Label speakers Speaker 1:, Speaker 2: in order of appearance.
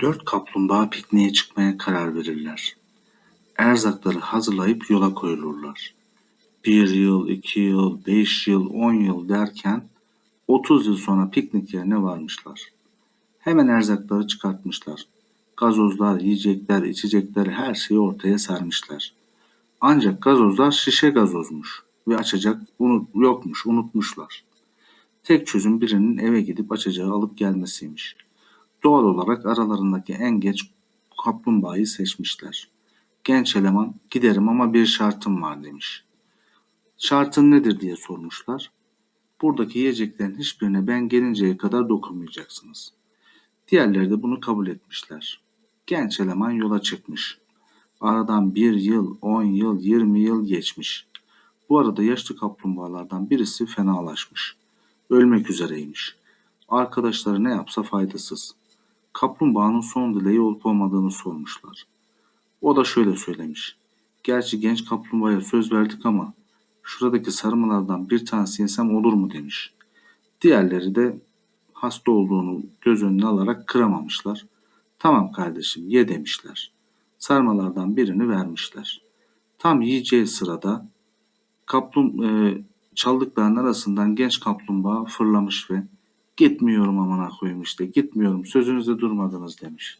Speaker 1: Dört kaplumbağa pikniğe çıkmaya karar verirler. Erzakları hazırlayıp yola koyulurlar. Bir yıl, iki yıl, beş yıl, on yıl derken 30 yıl sonra piknik yerine varmışlar. Hemen erzakları çıkartmışlar. Gazozlar, yiyecekler, içecekler her şeyi ortaya sermişler. Ancak gazozlar şişe gazozmuş ve açacak unut, yokmuş, unutmuşlar. Tek çözüm birinin eve gidip açacağı alıp gelmesiymiş. Doğal olarak aralarındaki en geç kaplumbağayı seçmişler. Genç eleman giderim ama bir şartım var demiş. Şartın nedir diye sormuşlar. Buradaki yiyeceklerin hiçbirine ben gelinceye kadar dokunmayacaksınız. Diğerleri de bunu kabul etmişler. Genç eleman yola çıkmış. Aradan bir yıl, on yıl, yirmi yıl geçmiş. Bu arada yaşlı kaplumbağalardan birisi fenalaşmış. Ölmek üzereymiş. Arkadaşları ne yapsa faydasız. Kaplumbağanın son dileği olup olmadığını sormuşlar. O da şöyle söylemiş. Gerçi genç kaplumbağaya söz verdik ama şuradaki sarmalardan bir tanesi yesem olur mu demiş. Diğerleri de hasta olduğunu göz önüne alarak kıramamışlar. Tamam kardeşim ye demişler. Sarmalardan birini vermişler. Tam yiyeceği sırada kaplum e, çaldıklarının arasından genç kaplumbağa fırlamış ve gitmiyorum amına koyayım işte gitmiyorum sözünüzde durmadınız demiş.